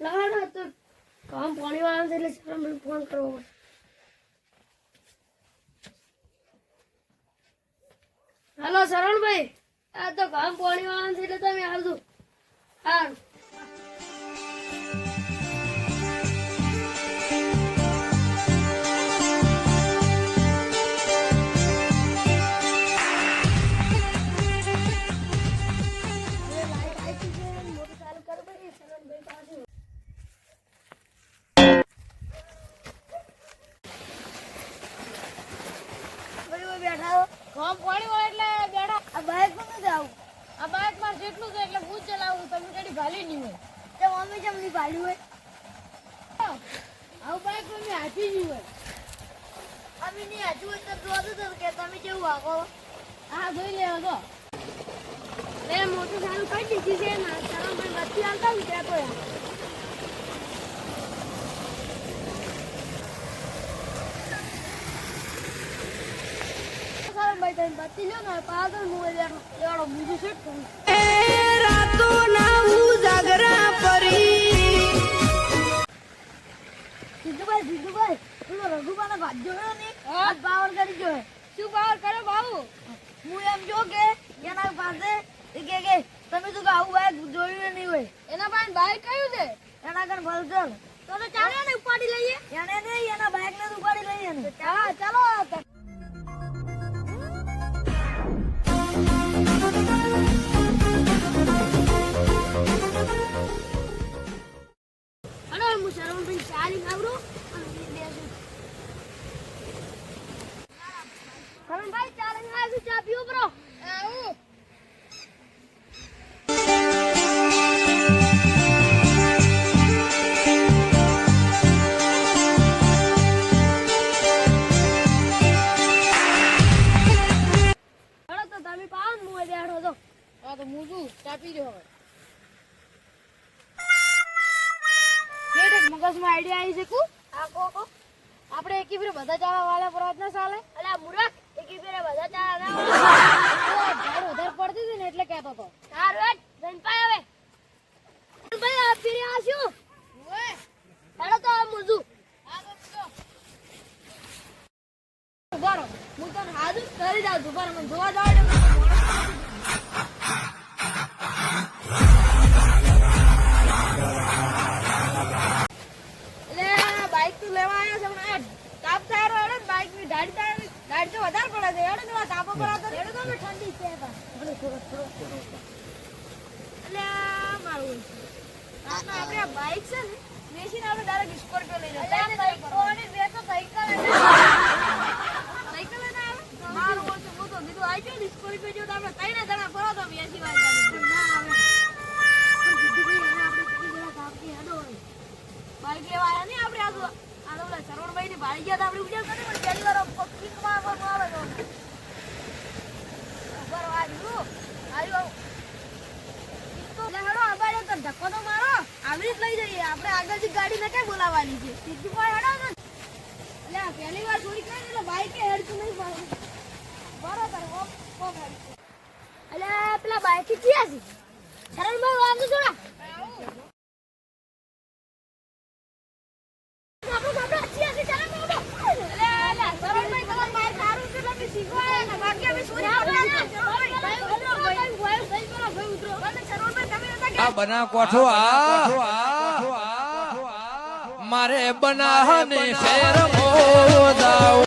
લાડા તો કામ પાણી વાળા એટલે શરમ ફોન કરવો પડશે. હેલો, શરણભાઈ, આ તો કામ પાણી વાળા એટલે તમે આવજો હા ચાલુ કામ પાણી હોય એટલે બેડા આ બાઇકમાં નથી આવું. આ બાઇકમાં જેટલું છે એટલે હું ચલાવું તમે કદી ભાલી નહીં હોય. તે મમ્મી જેમ ની ભાલી હોય. આવું બાઇક મમ્મી હાથી નહીં હોય. અમે ની હજુ હોય તો જોતું હતું કે તમે કેવું આગો હા જોઈ લે તો મેં મોટું સારું કરી દીધું છે ને શરણભાઈ નથી આવતા ને ત્યાં તો યાર. તમે બત્તી લ્યો ને પાછળ હું લેવાનો બીજું શૂટ કરું જીતુભાઈ જીતુભાઈ પેલો રઘુબાને ભાગ્યો ગયો ને હા. આ પાવર કરી ગયો શું પાવર કરો બાબુ હું એમ જો કે એના પાસે કે કે તમે તો આવું બાઈક જોયું નહીં હોય એના પાસે બાઈક કયું છે એના કણ ભલચલ તો ચાલો ને ઉપાડી લઈએ એને નહીં એના બાઈક ને ઉપાડી લઈએ ને હા ચાલો ને હું બેઠો તો શું? ચાપી દો હવે. મગજમાં આઈડિયા આવી છે આ કો કો. આપણે એકી ફેરે બધા ચાવા વાળા પ્રયત્ન ચાલે અલા મુરખ. એકી ફેરે બધા ચા ના ઝાડ વધારે પડતી હતી ને એટલે કહેતો હતો સારું હેડ. જઈને પાય હવે. ભાઈ આ ફેરે આશું હેડો તો આ મુજુ ઊભા રહો. હું તને હાજુ કરી દઉં છું. ઊભા મને જોવા જવા ને બાઈકની દાઢી થાય દાઢી તો વધારે પડે છે. ને આ તાપો હેડો તો ઠંડી છે એટલે મારું આપણે બાઈક છે ને બેસીને આપણે ડાયરેક્ટ સ્કોર્પિયો લઈ જાય આપણે વાર કિકમાં આવવાનું આવે તો. તો ધક્કો તો મારો. આવી લઈ જઈએ. આપણે આગળથી ગાડી ને કઈ બોલાવવાની છે? સીધી ને. પહેલી વાર ચોરી કરી એટલે બાઈકે હેડતું નહીં પાડું. બરોબર અલા પેલા બાઈક ક્યાં છે? બના કોઠો આ. મારે બનાને ફેર મોદાવ